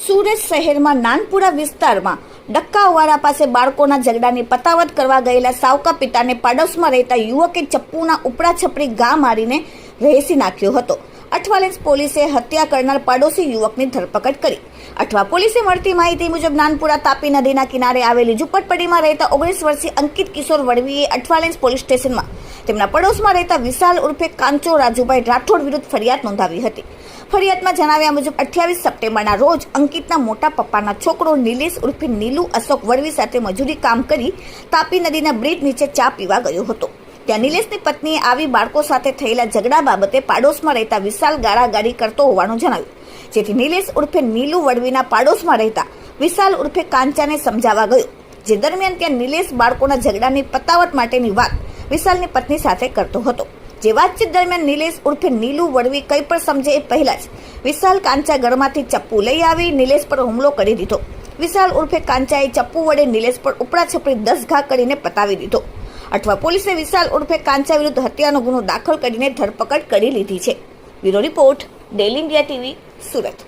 સુરત શહેરમાં નાનપુરા વિસ્તારમાં ડક્કાવાળા પાસે બાળકોના ઝઘડાની પતાવત કરવા ગયેલા સાવકા પિતાને પાડોશમાં રહેતા યુવકે ચપ્પુના ઉપડા છપડી ગા મારીને રહેસી નાખ્યો હતો. અઠવાલેન્સ પોલીસે હત્યા કરનાર પાડોશી યુવકની ધરપકડ કરી. અઠવા પોલીસે મળતી માહિતી મુજબ નાનપુરા તાપી નદીના કિનારે આવેલી ઝુંપડપટ્ટીમાં રહેતા ઓગણીસ વર્ષીય અંકિત કિશોર વડવીએ અઠવાલેન્સ પોલીસ સ્ટેશનમાં તેમના પડોશમાં રહેતા વિશાલ ઉર્ફે કાંચો રાજુભાઈ રાઠોડ વિરુદ્ધ ફરિયાદ નોંધાવી હતી. ફરિયાદમાં જણાવ્યા મુજબ અઠ્યાવીસ સપ્ટેમ્બરના રોજ અંકિતના મોટા પપ્પાના છોકરો નિલેશ ઉર્ફે નીલુ અશોક વડવી સાથે મજૂરી કામ કરી તાપી નદીના બ્રિજ નીચે ચા પીવા ગયો હતો. ત્યાં નિલેશની પત્નીએ આવી બાળકો સાથે થયેલા ઝઘડા બાબતે પાડોશમાં રહેતા વિશાલ ગાળાગાળી કરતો હોવાનું જણાવ્યું. જેથી નિલેશ ઉર્ફે નીલુ વડવીના પાડોશમાં રહેતા વિશાલ ઉર્ફે કાંચાને સમજાવવા ગયો. જે દરમિયાન ત્યાં નિલેશ બાળકોના ઝઘડાની પતાવટ માટેની વાત વિશાલની પત્ની સાથે કરતો હતો. જે વાતચીત દરમિયાન નિલેશ ઉર્ફે નીલુ વડવી કંઈ પણ સમજે એ પહેલાં જ વિશાલ કાંચા ગળમાંથી ચપ્પુ લઈ આવી નિલેશ પર હુમલો કરી દીધો. વિશાલ ઉર્ફે કાંચાએ ચપ્પુ વડે નિલેશ પર ઉપડા છપડી દસ ઘા કરીને પતાવી દીધો. અઠવા પોલીસે વિશાલ ઉર્ફે કાંચા વિરુદ્ધ હત્યાનો ગુનો દાખલ કરીને ધરપકડ કરી લીધી છે. Bureau report daily India TV Surat.